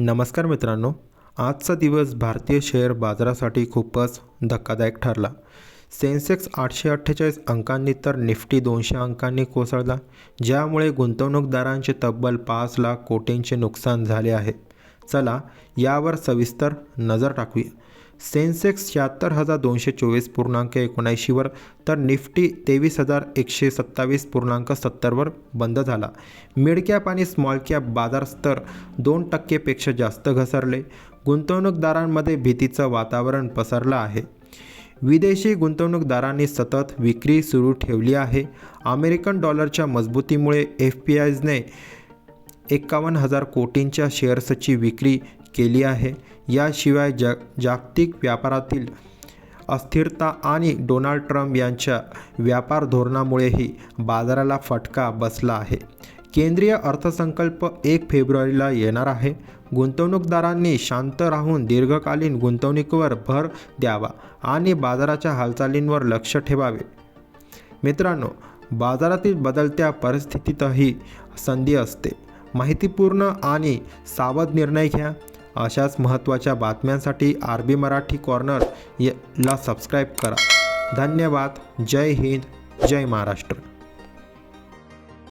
नमस्कार मित्रांनो आजचा दिवस भारतीय शेअर बाजारासाठी खूपच धक्कादायक ठरला. सेन्सेक्स आठशे अठ्ठेचाळीस अंकांनी तर निफ्टी दोनशे अंकांनी कोसळला ज्यामुळे गुंतवणूकदारांचे तब्बल पाच लाख कोटींचे नुकसान झाले आहे. चला यावर सविस्तर नजर टाकूया. सेन्सेक्स शहात्तर हजार दोनशे चोवीस पूर्णांक एकोणऐंशीवर तर निफ्टी तेवीस हजार एकशे सत्तावीस पूर्णांक सत्तरवर बंद झाला. मिड कॅप आणि स्मॉल कॅप बाजार स्तर दोन टक्केपेक्षा जास्त घसरले. गुंतवणूकदारांमध्ये भीतीचं वातावरण पसरलं आहे. विदेशी गुंतवणूकदारांनी सतत विक्री सुरू ठेवली आहे. अमेरिकन डॉलरच्या मजबूतीमुळे एफ पी आयजने एकावन्न हजार कोटींच्या शेअर्सची विक्री केली आहे. याशिवाय जग जागतिक व्यापारातील अस्थिरता आणि डोनाल्ड ट्रम्प यांच्या व्यापार धोरणामुळेही बाजाराला फटका बसला आहे. केंद्रीय अर्थसंकल्प एक फेब्रुवारीला येणार आहे. गुंतवणूकदारांनी शांत राहून दीर्घकालीन गुंतवणुकीवर भर द्यावा आणि बाजाराच्या हालचालींवर लक्ष ठेवावे. मित्रांनो बाजारातील बदलत्या परिस्थितीतही संधी असते. माहितीपूर्ण आणि सावध निर्णय घ्या. अशाच महत्त्वाच्या बातम्यांसाठी आर बी मराठी कॉर्नर ला सबस्क्राईब करा. धन्यवाद. जय हिंद. जय महाराष्ट्र.